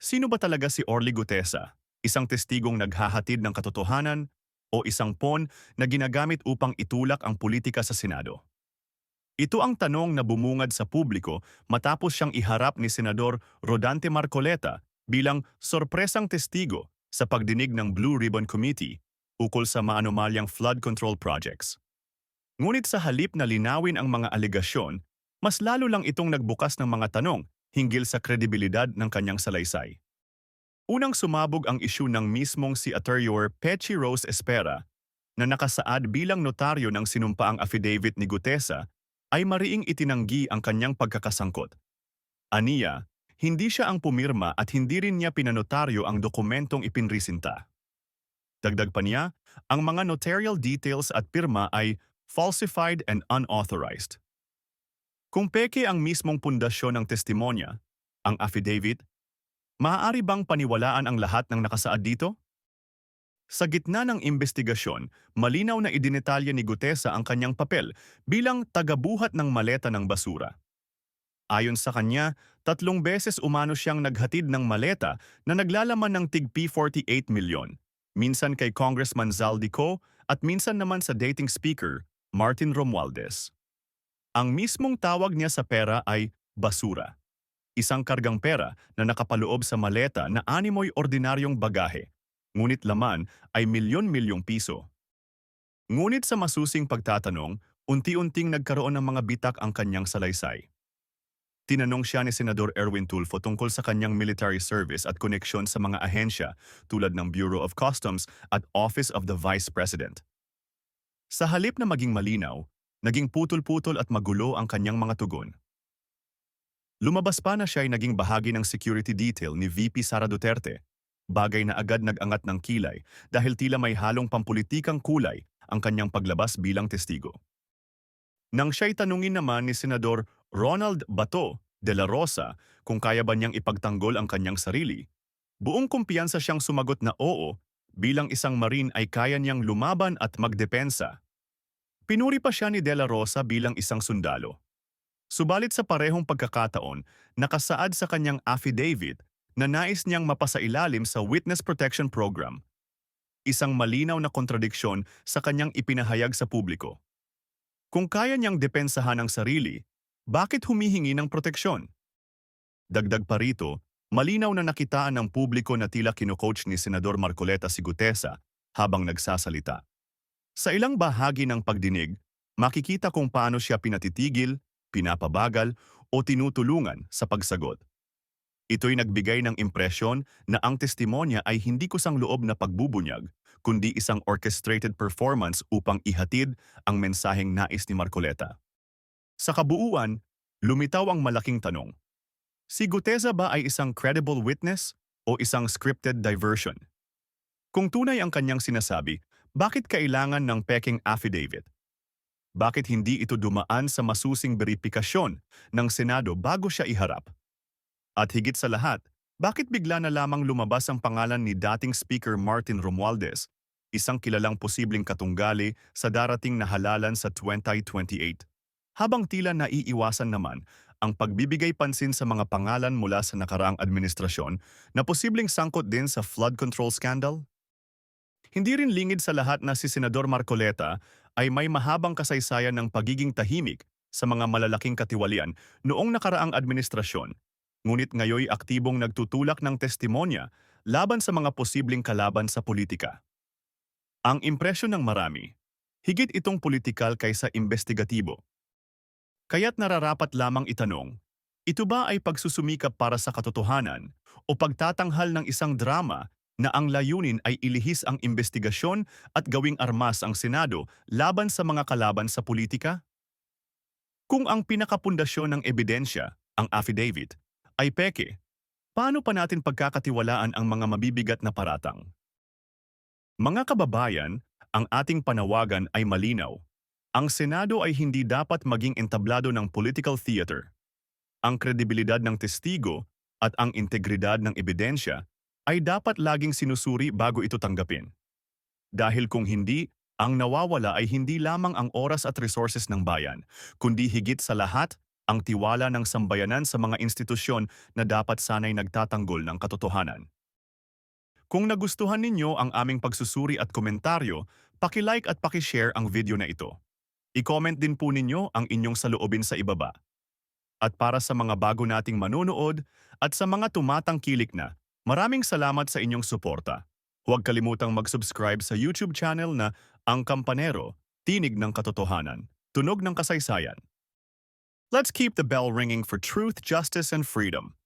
Sino ba talaga si Orly Gutesa? Isang testigong naghahatid ng katotohanan o isang pon na ginagamit upang itulak ang politika sa Senado? Ito ang tanong na bumungad sa publiko matapos siyang iharap ni Senador Rodante Marcoleta bilang sorpresang testigo sa pagdinig ng Blue Ribbon Committee ukol sa maanomalyang flood control projects. Ngunit sa halip na linawin ang mga alegasyon, mas lalo lang itong nagbukas ng mga tanong hinggil sa kredibilidad ng kanyang salaysay. Unang sumabog ang isyu ng mismong si Attorney Pechi Rose Espera na nakasaad bilang notaryo ng sinumpaang affidavit ni Gutesa ay mariing itinanggi ang kanyang pagkakasangkot. Aniya, hindi siya ang pumirma at hindi rin niya pinanotaryo ang dokumentong ipinrisinta. Dagdag pa niya, ang mga notarial details at pirma ay falsified and unauthorized. Kung peke ang mismong pundasyon ng testimonya, ang affidavit, maaari bang paniwalaan ang lahat ng nakasaad dito? Sa gitna ng investigasyon, malinaw na idinetalya ni Gutesa ang kanyang papel bilang tagabuhat ng maleta ng basura. Ayon sa kanya, tatlong beses umano siyang naghatid ng maleta na naglalaman ng tig P48 milyon, minsan kay Congressman Zaldico at minsan naman sa dating speaker, Martin Romualdez. Ang mismong tawag niya sa pera ay basura. Isang kargang pera na nakapaloob sa maleta na animoy ordinaryong bagahe, ngunit laman ay milyon-milyong piso. Ngunit sa masusing pagtatanong, unti-unting nagkaroon ng mga bitak ang kanyang salaysay. Tinanong siya ni Senador Erwin Tulfo tungkol sa kanyang military service at koneksyon sa mga ahensya tulad ng Bureau of Customs at Office of the Vice President. Sa halip na maging malinaw, naging putol-putol at magulo ang kanyang mga tugon. Lumabas pa na siya ay naging bahagi ng security detail ni VP Sara Duterte, bagay na agad nag-angat ng kilay dahil tila may halong pampulitikang kulay ang kanyang paglabas bilang testigo. Nang siya'y tanungin naman ni Senador Ronald Bato de la Rosa kung kaya ba niyang ipagtanggol ang kanyang sarili, buong kumpiyansa siyang sumagot na oo bilang isang marine ay kaya niyang lumaban at magdepensa. Pinuri pa siya ni De Rosa bilang isang sundalo. Subalit sa parehong pagkakataon, nakasaad sa kanyang affidavit na nais niyang mapasailalim sa Witness Protection Program. Isang malinaw na kontradiksyon sa kanyang ipinahayag sa publiko. Kung kaya niyang depensahan ang sarili, bakit humihingi ng proteksyon? Dagdag pa rito, malinaw na nakitaan ng publiko na tila kinocoach ni Senador Marcoleta si Gutesa habang nagsasalita. Sa ilang bahagi ng pagdinig, makikita kung paano siya pinatitigil, pinapabagal o tinutulungan sa pagsagot. Ito'y nagbigay ng impresyon na ang testimonya ay hindi kusang loob na pagbubunyag, kundi isang orchestrated performance upang ihatid ang mensaheng nais ni Marcoleta. Sa kabuuan, lumitaw ang malaking tanong. Si Guteza ba ay isang credible witness o isang scripted diversion? Kung tunay ang kanyang sinasabi, bakit kailangan ng peking affidavit? Bakit hindi ito dumaan sa masusing beripikasyon ng Senado bago siya iharap? At higit sa lahat, bakit bigla na lamang lumabas ang pangalan ni dating Speaker Martin Romualdez, isang kilalang posibleng katunggali sa darating na halalan sa 2028? Habang tila naiiwasan naman ang pagbibigay pansin sa mga pangalan mula sa nakaraang administrasyon na posibleng sangkot din sa flood control scandal? Hindi rin lingid sa lahat na si Senador Marcoleta ay may mahabang kasaysayan ng pagiging tahimik sa mga malalaking katiwalian noong nakaraang administrasyon ngunit ngayoy aktibong nagtutulak ng testimonya laban sa mga posibleng kalaban sa politika. Ang impresyon ng marami, higit itong politikal kaysa investigatibo. Kaya't nararapat lamang itanong, ito ba ay pagsusumikap para sa katotohanan o pagtatanghal ng isang drama na ang layunin ay ilihis ang investigasyon at gawing armas ang Senado laban sa mga kalaban sa politika? Kung ang pinakapundasyon ng ebidensya, ang affidavit, ay peke, paano pa natin pagkakatiwalaan ang mga mabibigat na paratang? Mga kababayan, ang ating panawagan ay malinaw. Ang Senado ay hindi dapat maging entablado ng political theater. Ang kredibilidad ng testigo at ang integridad ng ebidensya ay dapat laging sinusuri bago ito tanggapin. Dahil kung hindi, ang nawawala ay hindi lamang ang oras at resources ng bayan, kundi higit sa lahat ang tiwala ng sambayanan sa mga institusyon na dapat sanay nagtatanggol ng katotohanan. Kung nagustuhan ninyo ang aming pagsusuri at komentaryo, paki-like at paki-share ang video na ito. I-comment din po ninyo ang inyong saloobin sa ibaba. At para sa mga bago nating manunood at sa mga tumatangkilik na, maraming salamat sa inyong suporta. Huwag kalimutang mag-subscribe sa YouTube channel na Ang Kampanero, Tinig ng Katotohanan, Tunog ng Kasaysayan. Let's keep the bell ringing for truth, justice, and freedom.